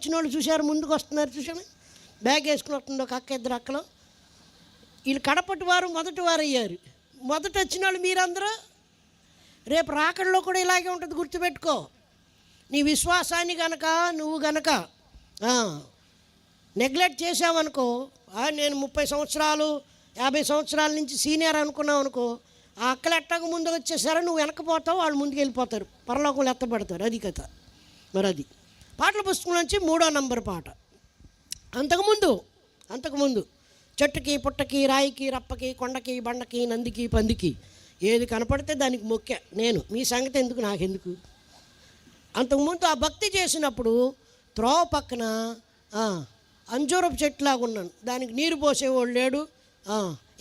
వచ్చిన వాళ్ళు చూశారు ముందుకు వస్తున్నారు చూసాను బ్యాగ్ వేసుకుని వస్తుంది ఒక అక్క ఇద్దరు అక్కలు. వీళ్ళు కడపటి వారు మొదటి వారు అయ్యారు. మొదట వచ్చిన వాళ్ళు మీరందరూ రేపు రాకడలో కూడా ఇలాగే ఉంటుంది గుర్తుపెట్టుకో. నీ విశ్వాసాన్ని గనక నువ్వు గనక నెగ్లెక్ట్ చేసావనుకో నేను ముప్పై సంవత్సరాలు యాభై సంవత్సరాల నుంచి సీనియర్ అనుకున్నావు అనుకో ఆ అక్కలు ఎట్టకు ముందుకు వచ్చేసారో నువ్వు వెనకపోతావు వాళ్ళు ముందుకు వెళ్ళిపోతారు. పరలోకంలో ఎత్తబడతారు అది కథ. మరి అది. పాటల పుస్తకం నుంచి మూడో నంబర్ పాట. అంతకుముందు అంతకుముందు చెట్టుకి పుట్టకి రాయికి రప్పకి కొండకి బండకి నందికి పందికి ఏది కనపడితే దానికి మొక్కే. నేను మీ సంగతి ఎందుకు నాకెందుకు? అంతకుముందు ఆ భక్తి చేసినప్పుడు త్రోవ పక్కన అంజూరపు చెట్టులాగా ఉన్నాను. దానికి నీరు పోసేవాడు లేడు.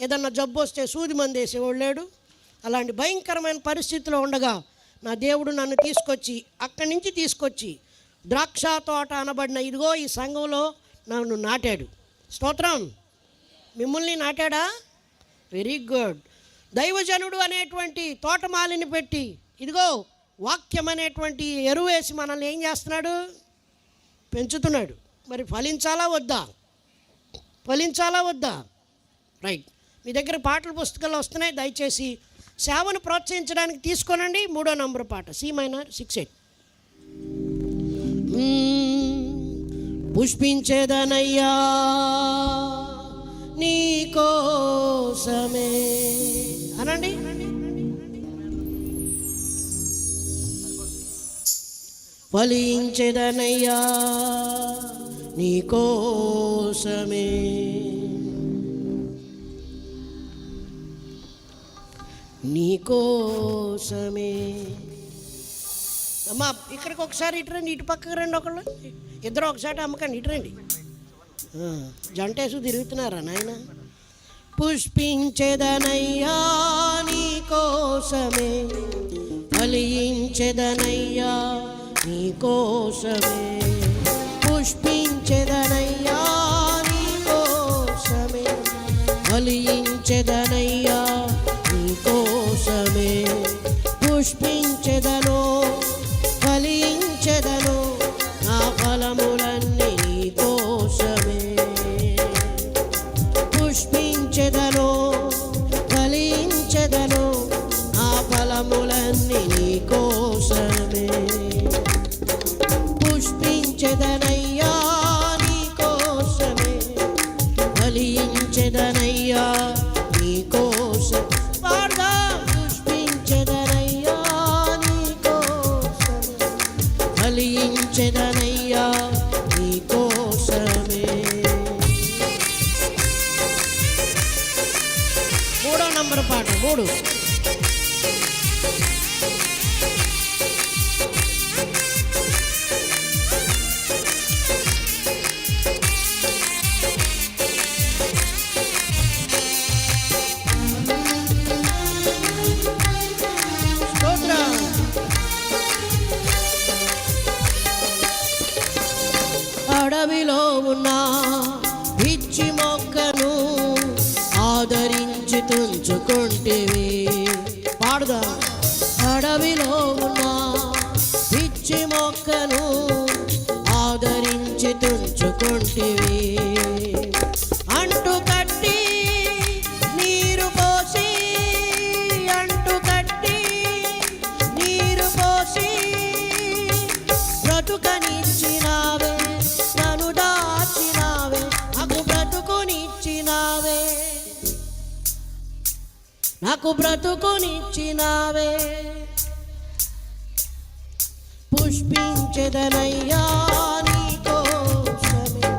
ఏదన్నా జబ్బు వస్తే సూది మంది వేసేవాడు లేడు. అలాంటి భయంకరమైన పరిస్థితిలో ఉండగా నా దేవుడు నన్ను తీసుకొచ్చి అక్కడి నుంచి తీసుకొచ్చి ద్రాక్ష తోట అనబడిన ఇదిగో ఈ సంఘంలో నన్ను నాటాడు. స్తోత్రం. మిమ్మల్ని నాటాడా? వెరీ గుడ్ దైవజనుడు అనేటువంటి తోటమాలిని పెట్టి ఇదిగో వాక్యం అనేటువంటి ఎరువు వేసి మనల్ని ఏం చేస్తున్నాడు? పెంచుతున్నాడు. మరి ఫలించాలా వద్దా? ఫలించాలా వద్దా? రైట్ మీ దగ్గర పాటల పుస్తకాలు వస్తున్నాయి దయచేసి సేవను ప్రోత్సహించడానికి తీసుకోనండి. మూడో నంబర్ పాట. సి మైనర్ సిక్స్ ఎయిట్ పుష్పించేదనయ్యా నీ కోసమే. అనండి. ఫలించేదనయ్యా నీ కోసమే. నీ కోసమే. అమ్మా ఇక్కడికి ఒకసారి ఇటు రండి ఇటు పక్కకు రండి ఒకళ్ళు. ఇద్దరు ఒకసారి అమ్మకండి ఇటు రండి జంటేసు తిరుగుతున్నారా నాయన? పుష్పించెదనయ్యా నీ కోసమే ఫలించెదనయ్యా నీ కోసమే. పుష్పించెదనయ్యా నీ కోసమే ఫలించెదనయ్యా నీ కోసమే. పుష్పించెదనో పుష్పించెదను ఫలించెదను ఆ ఫలములన్నీ నీ కోసమే. పుష్పించెదనయ్యా నీ కోసమే ఫలించెదనయ్యా నీ కోసం పాడదా పుష్పించెదనయ్యా నీ కోసమే ఫలించెదనయ్యా నీ కోసమే. మూడు అడవిలో ఉన్న ఆదరించి తుంచుకుంటేవి పాడుదా. అడవిలో ఉన్న పిచ్చి మొక్కను ఆదరించి తుంచుకుంటేవి. అంటు కట్టి నీరు పోసి అంటు కట్టి నీరు పోసి బ్రతుకనిచ్చినావే నన్ను దాచినావే నాకు బ్రతుకునిచ్చినావే. నాకు బ్రతుకునిచ్చినావే. పుష్పించెదనయ్యా నీ కోసమే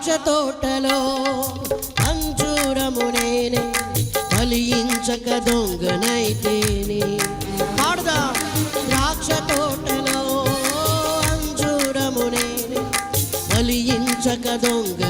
ద్రాక్ష తోటలో అంజూరము నేనే కలియించక దొంగనైతేనే పాడదా? ద్రాక్ష తోటలో అంజూరము నేనే కలియించక దొంగ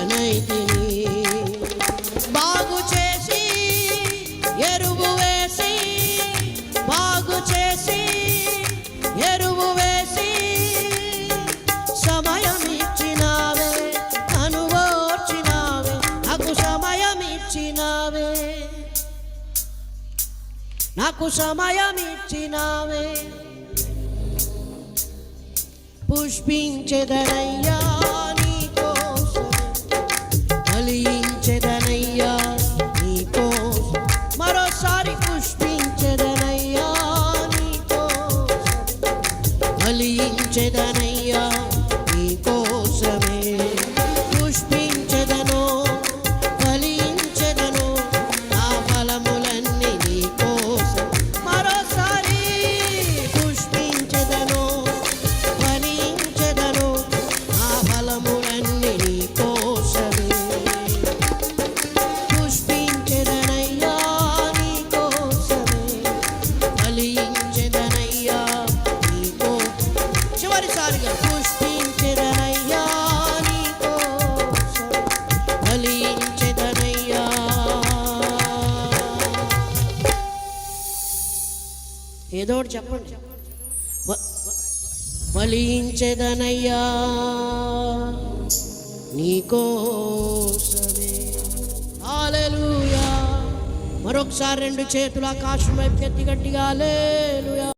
నాకు సమయం ఇచ్చినావే పుష్పించెదనయ్యా నీకోసం కోసమే నీకోసం మరోసారి పుష్పించెదనయ్యా నీకోసం కోసం ఏదో ఒకటి చెప్పండి. వ- ఫలించెదనయ్యా నీకోసమే హల్లెలూయా. మరొకసారి రెండు చేతుల ఆకాశం వైపు గట్టిగా లేలుయా